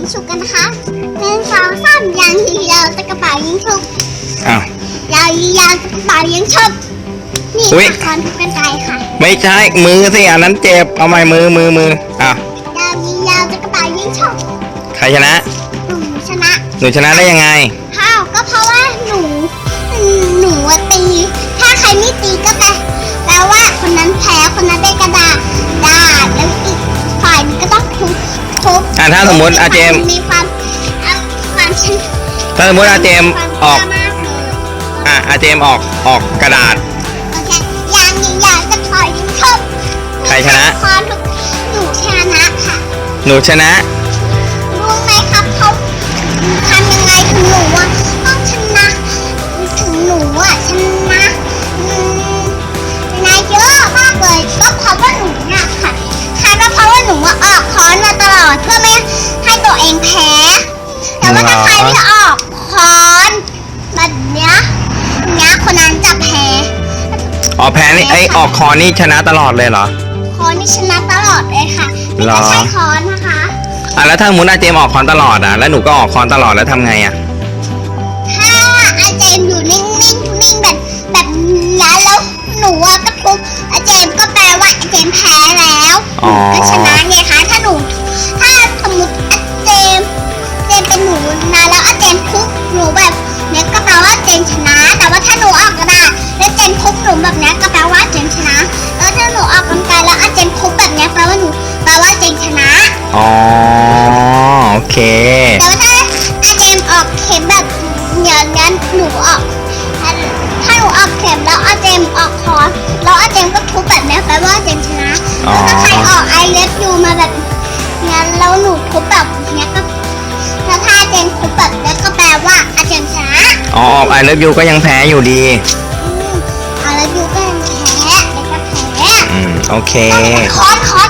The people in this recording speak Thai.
ยิงฉุกกันนะคะหนึ่งสองสามยางยิงยาวตะกระเป๋ายิงฉุกอ้าว ยาวยิงยาวตะกระเป๋ายิงฉุกนี่อุ๊ยค่ะคอนทุกกันไกลค่ะไม่ใช่มือสิอันนั้นเจ็บเอาใหม่มือมือมืออ้าวยาวยิงยาวตะกระเป๋ายิงฉุกใครชนะ หนูชนะ หนูชนะได้ยังไง ข้าวก็เพราะว่าหนูหนูอะ บอะถ้าสมมุติอาเจมส์มีความอะความชนถ้าสมมติอาเจมส์ออก ความกล้ามากเลยอะอาเจมส์ออกออกกระดาษ โอเคยางยิงยางจะปล่อยยิงชกใครชนะคอทุกหนูชนะค่ะ หนูชนะ รู้ไหมครับเขาทำยังไงถึงหนูอะต้องชนะถึงหนูอะชนะ แต่ว่าถ้าใครไม่ออกคอนแบบเนี้ยเนี้ยคนนั้นจะแพ้อ๋อแพ้นี่ไอยออกคอนี่ชนะตลอดเลยเหรอ คอนนี่ชนะตลอดเลยค่ะไม่หรอใช่คอนนะคะอะแล้วถ้าสมมติอาเจมส์ออกคอนตลอดอะแล้วหนูก็ออกคอนตลอดแล้วทำไงอะถ้าอาเจมส์อยู่นิ่งๆนิ่งแบบแบบนั้นแล้วหนูอะก็ทุบอาเจมส์ก็แปลว่าอาเจมส์แพ้แล้วอ๋อก็ชนะ นูแบบเนี้ยก็แปลว่าเจมส์ชนะ แต่ว่าถ้าหนูออกกระดาษแล้วเจมส์ทุบหนูแบบเนี้ยก็แปลว่าเจมส์ชนะ แล้วถ้าหนูออกกำลังกายแล้วอาเจมส์ทุบแบบเนี้ยแปลว่าหนูแปลว่าเจมส์ชนะ อ๋อโอเค แต่ว่าถ้าอาเจมออกเข็มแบบอย่างนั้นหนูออก อ๋อออกไอเลิฟยูก็ยังแพ้อยู่ดี อืมไอเล็บยูก็ยังแพ้เด็กก็แพ้อืม โอเค คอนคอนค